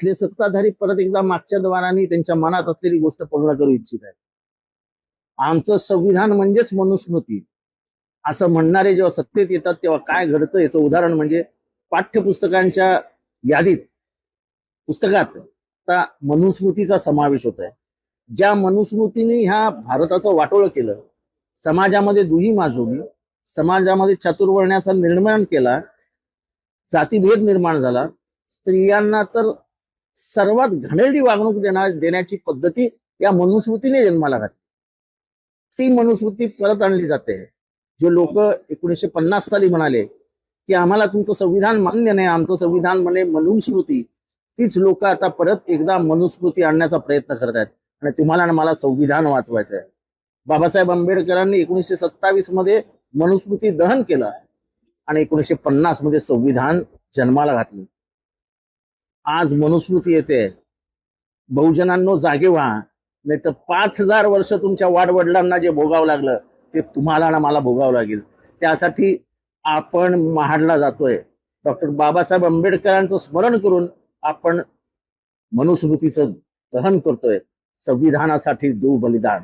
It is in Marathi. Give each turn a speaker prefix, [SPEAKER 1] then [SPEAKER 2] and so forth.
[SPEAKER 1] इथले सत्ताधारी परत एकदा मागच्या द्वाराने त्यांच्या मनात असलेली गोष्ट पूर्ण करू इच्छित आहेत. आमचं संविधान म्हणजेच मनुस्मृती. असं म्हणणारे जेव्हा सत्तेत येतात तेव्हा काय घडतं याचं उदाहरण म्हणजे पाठ्यपुस्तकांच्या यादीत पुस्तकात आता मनुस्मृतीचा समावेश होत आहे ज्या मनुस्मृतीने ह्या भारताचं वाटोळं केलं समाजामध्ये दुही माजवली समाजामध्ये चातुर्वर्ण्याचा निर्माण केला जातीभेद निर्माण झाला स्त्रियांना तर सर्वात घाणेरडी वागणूक देणार देण्याची पद्धती या मनुस्मृतीने जन्माला घातली. ती मनुस्मृती परत आणली जाते. जे लोक एकोणीसशे पन्नास साली म्हणाले की आम्हाला तुमचं संविधान मान्य नाही आमचं संविधान म्हणे मनुस्मृती. तीच लोक आता परत एकदा मनुस्मृती आणण्याचा प्रयत्न करत आहेत. आणि तुम्हाला आणि मला संविधान वाचवायचं आहे बाबासाहेब आंबेडकरांनी एकोणीसशे सत्तावीसमध्ये मनुस्मृती दहन केलं आणि एकोणीसशे पन्नासमध्ये संविधान जन्माला घातलं. आज मनुस्मृती येते. बहुजनांनो जागे व्हा. नाही तर पाच हजार वर्ष तुमच्या वाडवडिलांना जे भोगावं लागलं ते तुम्हाला ना मला भोगावं लागेल. त्यासाठी आपण महाडला जातोय. डॉक्टर बाबासाहेब आंबेडकरांचं स्मरण करून आपण मनुस्मृतीचं दहन करतोय. संविधानासाठी देऊ बलिदान.